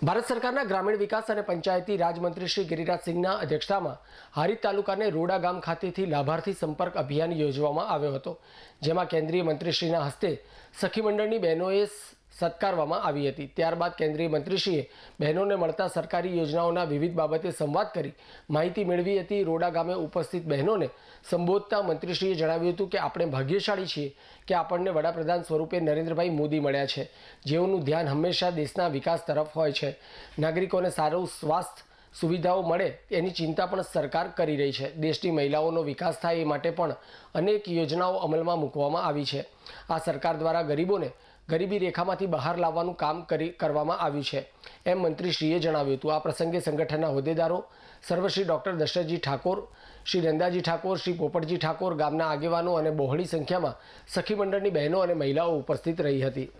ભારત સરકારના ગ્રામીણ વિકાસ અને પંચાયતી રાજમંત્રી શ્રી ગિરિરાજસિંહના અધ્યક્ષતામાં હારીજ તાલુકાને રોડા ગામ ખાતેથી લાભાર્થી સંપર્ક અભિયાન યોજવામાં આવ્યો હતો, જેમાં કેન્દ્રીય મંત્રીશ્રીના હસ્તે સખી મંડળની બહેનોએ સત્કારવામાં આવી હતી. ત્યારબાદ કેન્દ્રીય મંત્રીશ્રીએ બહેનોને મળતા સરકારી યોજનાઓના વિવિધ બાબતે સંવાદ કરી માહિતી મેળવી હતી. રોડા ગામે ઉપસ્થિત બહેનોને સંબોધતા મંત્રીશ્રીએ જણાવ્યું હતું કે, આપણે ભાગ્યશાળી છીએ કે આપણને વડાપ્રધાન સ્વરૂપે નરેન્દ્રભાઈ મોદી મળ્યા છે. જેઓનું ધ્યાન હંમેશા દેશના વિકાસ તરફ હોય છે. નાગરિકોને સારું સ્વાસ્થ્ય સુવિધાઓ મળે એની ચિંતા પણ સરકાર કરી રહી છે. દેશની મહિલાઓનો વિકાસ થાય એ માટે પણ અનેક યોજનાઓ અમલમાં મૂકવામાં આવી છે. આ સરકાર દ્વારા ગરીબોને ગરીબી રેખામાંથી બહાર લાવવાનું કામ કરી કરવામાં આવ્યું છે. એમ મંત્રીશ્રીએ જણાવ્યું હતું. આ પ્રસંગે સંગઠનના હોદ્દેદારો સર્વશ્રી ડૉક્ટર દશરથજી ઠાકોર, શ્રી નંદાજી ઠાકોર, શ્રી પોપટજી ઠાકોર, ગામના આગેવાનો અને બહોળી સંખ્યામાં સખી મંડળની બહેનો અને મહિલાઓ ઉપસ્થિત રહી હતી.